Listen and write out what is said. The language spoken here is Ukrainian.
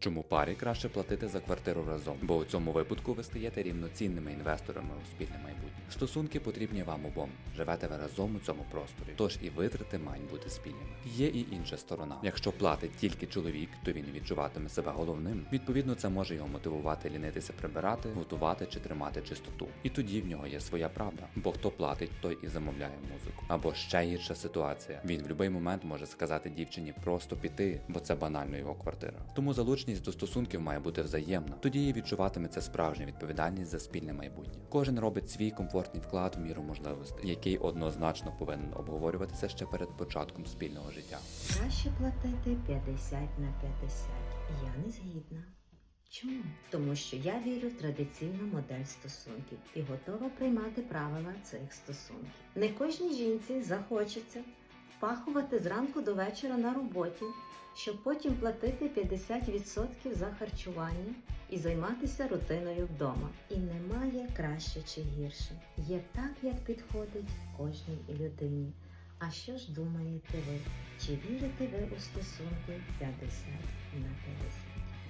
Чому парі краще платити за квартиру разом? Бо у цьому випадку ви стаєте рівноцінними інвесторами у спільне майбутнє. Стосунки потрібні вам обом. Живете ви разом у цьому просторі. Тож і витрати мають бути спільними. Є і інша сторона. Якщо платить тільки чоловік, то він відчуватиме себе головним. Відповідно, це може його мотивувати лінитися прибирати, готувати чи тримати чистоту. І тоді в нього є своя правда. Бо хто платить, той і замовляє музику. Або ще гірша ситуація. Він в будь-який момент може сказати дівчині просто піти, бо це банально його квартира. Тому залучність до стосунків має бути взаємна. Тоді і відчуватиметься справжня відповідальність за спільне майбутнє. Кожен робить свій комфортний вклад в міру можливостей, який однозначно повинен обговорюватися ще перед початком спільного життя. Краще платити 50 на 50. Я не згідна. Чому? Тому що я вірю в традиційну модель стосунків і готова приймати правила цих стосунків. Не кожній жінці захочеться впахувати зранку до вечора на роботі, щоб потім платити 50% за харчування і займатися рутиною вдома. І немає краще чи гірше. Є так, як підходить кожній людині. А що ж думаєте ви? Чи вірите ви у стосунки 50 на 50?